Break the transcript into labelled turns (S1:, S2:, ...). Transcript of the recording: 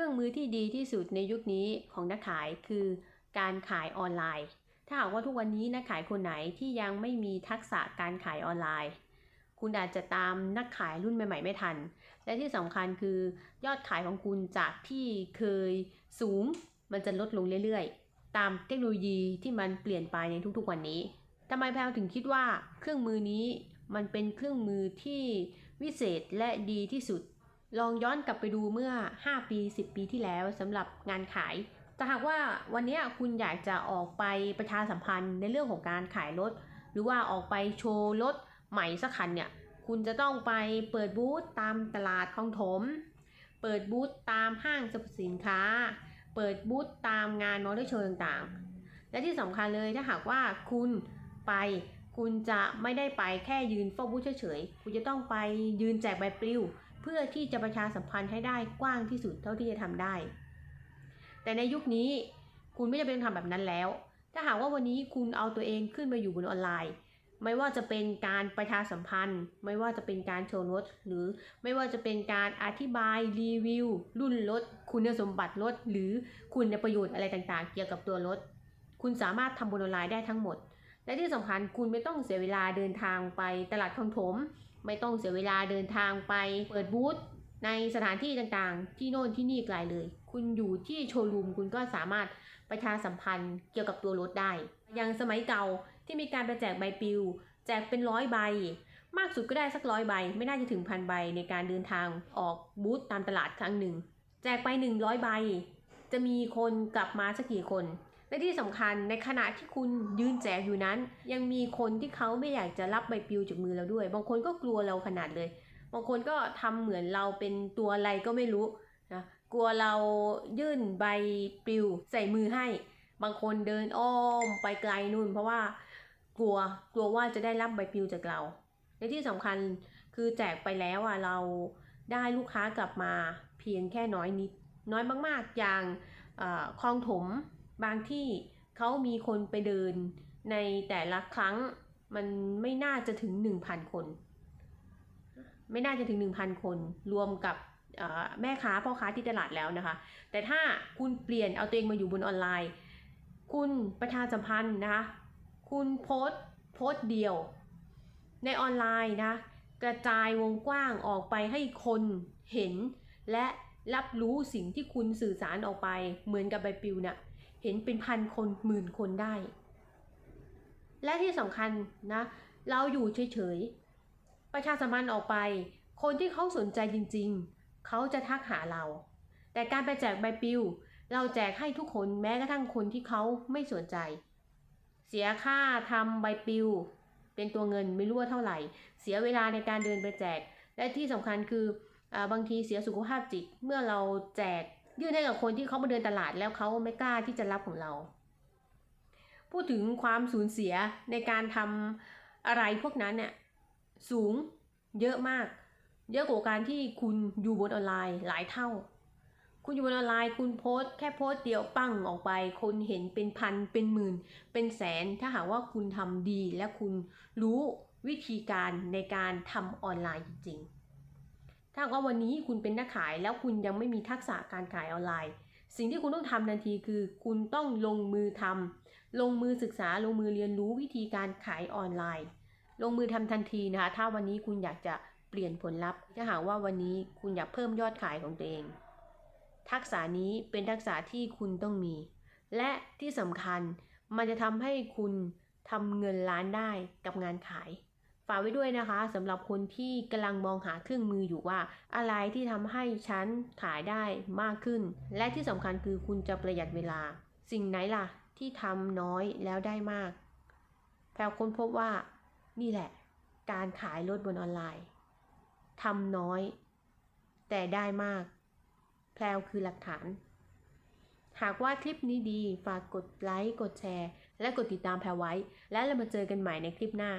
S1: ครื่องมือที่ดีที่สุดในยุคนี้ของนักขายคือการขายออนไลน์ ถ้าหากว่าทุกวันนี้นักขายคนไหนที่ยังไม่มีทักษะการขายออนไลน์ คุณอาจจะตามนักขายรุ่นใหม่ ๆ ไม่ทัน และที่สำคัญคือยอดขายของคุณจากที่เคยสูง มันจะลดลงเรื่อยๆ ตามเทคโนโลยีที่มันเปลี่ยนไปในทุกๆวันนี้ทำไมแพลวถึงคิดว่าเครื่องมือนี้มันเป็นเครื่องมือที่วิเศษและดีที่สุด ลองย้อนกลับไปดูเมื่อ 5 ปี 10 ปีที่แล้วสำหรับงานขาย แต่หากว่าวันนี้คุณอยากจะออกไปประชาสัมพันธ์ในเรื่องของการขายรถ หรือว่าออกไปโชว์รถใหม่สักคันเนี่ย คุณจะต้องไปเปิดบูธตามตลาดคลองถม เปิดบูธตามห้างสรรพสินค้า เปิดบูธตามงานมอเตอร์โชว์ต่างๆ และที่สำคัญเลยถ้าหากว่าคุณไปคุณจะไม่ได้ไปแค่ยืนเฝ้าบูธเฉยๆ คุณจะต้องไปยืนแจกใบปลิว เพื่อที่จะประชาสัมพันธ์ให้ได้กว้างที่สุดเท่าที่จะทำได้ แต่ในยุคนี้คุณไม่จำเป็นต้องทำแบบนั้นแล้ว ถ้าหากว่าวันนี้คุณเอาตัวเองขึ้นมาอยู่บนออนไลน์ไม่ว่าจะเป็นการประชาสัมพันธ์ ไม่ว่าจะเป็นการโชว์รถ หรือไม่ว่าจะเป็นการอธิบายรีวิว รุ่นรถ คุณสมบัติรถ หรือคุณประโยชน์อะไรต่างๆ เกี่ยวกับตัวรถ คุณสามารถทำบนออนไลน์ได้ทั้งหมด และที่สำคัญคุณไม่ต้องเสียเวลาเดินทางไปตลาดคลองถม ไม่ต้องเสียเวลาเดินทางไปเปิดบูธในสถานที่ต่างๆ ที่โน่นที่นี่ไกลเลย คุณอยู่ที่โชว์รูมคุณก็สามารถประชาสัมพันธ์เกี่ยวกับตัวรถได้ อย่างสมัยเก่าที่มีการไปแจกใบปลิว แจกเป็นร้อยใบ มากสุดก็ได้สักร้อยใบ ไม่น่าจะถึงพันใบในการเดินทางออกบูธตามตลาดครั้งหนึ่ง แจกไป 100 ใบ จะมีคนกลับมาสักกี่คน และที่สำคัญในขณะที่คุณยืนแจกอยู่นั้น ยังมีคนที่เขาไม่อยากจะรับใบปลิวจากมือเราด้วย บางคนก็กลัวเราขนาดเลย บางคนก็ทำเหมือนเราเป็นตัวอะไรก็ไม่รู้นะกลัวเรายื่นใบปลิวใส่มือให้ บางคนเดินอ้อมไปไกลนู่น เพราะว่ากลัวกลัวว่าจะได้รับใบปลิวจากเราในที่สำคัญคือแจกไปแล้วอะเราได้ลูกค้ากลับมาเพียงแค่น้อยนิด น้อยมากๆอย่างเอ่อคลองถม บางที่เขามีคนไปเดินในแต่ละครั้งมันไม่น่าจะถึง 1,000 คน ไม่น่าจะถึง 1,000 คน รวมกับแม่ค้าพ่อค้าที่ตลาดแล้วนะคะ แต่ถ้าคุณเปลี่ยนเอาตัวเองมาอยู่บนออนไลน์ คุณประชาสัมพันธ์นะคะคุณโพสโพสเดียว ในออนไลน์นะกระจายวงกว้างออกไปให้คนเห็น และรับรู้สิ่งที่คุณสื่อสารออกไปเหมือนกับใบปลิวเนะ่ะ เห็นเป็นพันคนหมื่นคนได้ และที่สำคัญนะเราอยู่เฉยๆ ประชาสัมพันธ์ออกไป คนที่เขาสนใจจริงๆ เขาจะทักหาเรา แต่การไปแจกใบปลิว เราแจกให้ทุกคนแม้กระทั่งคนที่เขาไม่สนใจ เสียค่าทำใบปลิว เป็นตัวเงินไม่รู้ว่าเท่าไหร่ เสียเวลาในการเดินไปแจก และที่สำคัญคืออบางทีเสียสุขภาพจิตเมื่อเราแจก ยื่นให้กับคนที่เขามาเดินตลาดแล้วเขาไม่กล้าที่จะรับของเรา พูดถึงความสูญเสียในการทำอะไรพวกนั้นเนี่ยสูงเยอะมาก เยอะกว่าการที่คุณอยู่บนออนไลน์หลายเท่า คุณอยู่บนออนไลน์คุณโพสต์แค่โพสต์เดียวปั้งออกไป คนเห็นเป็นพันเป็นหมื่น เป็นแสนถ้าหากว่าคุณทำดีและคุณรู้วิธีการในการทำออนไลน์จริงๆ ถ้าว่าวันนี้คุณเป็นนักขายแล้วคุณยังไม่มีทักษะการขายออนไลน์ สิ่งที่คุณต้องทำทันทีคือ คุณต้องลงมือทำลงมือศึกษาลงมือเรียนรู้วิธีการขายออนไลน์ ลงมือทำทันทีนะคะถ้าวันนี้คุณอยากจะเปลี่ยนผลลัพธ์ถ้าหากว่าวันนี้คุณอยากเพิ่มยอดขายของตัวเอง ทักษะนี้เป็นทักษะที่คุณต้องมี และที่สำคัญมันจะทำให้คุณทำเงินล้านได้กับงานขาย ฝากไว้ด้วยนะคะสำหรับคนที่กำลังมองหาเครื่องมืออยู่ว่า อะไรที่ทำให้ฉันขายได้มากขึ้น และที่สำคัญคือคุณจะประหยัดเวลา สิ่งไหนล่ะที่ทำน้อยแล้วได้มากแพลค้นพบว่า นี่แหละ การขายรถบนออนไลน์ทำน้อย แต่ได้มาก แพลวคือหลักฐาน หากว่าคลิปนี้ดีฝากกดไลค์กดแชร์ และกดติดตามแพลไว้ และเรามาเจอกันใหม่ในคลิปหน้า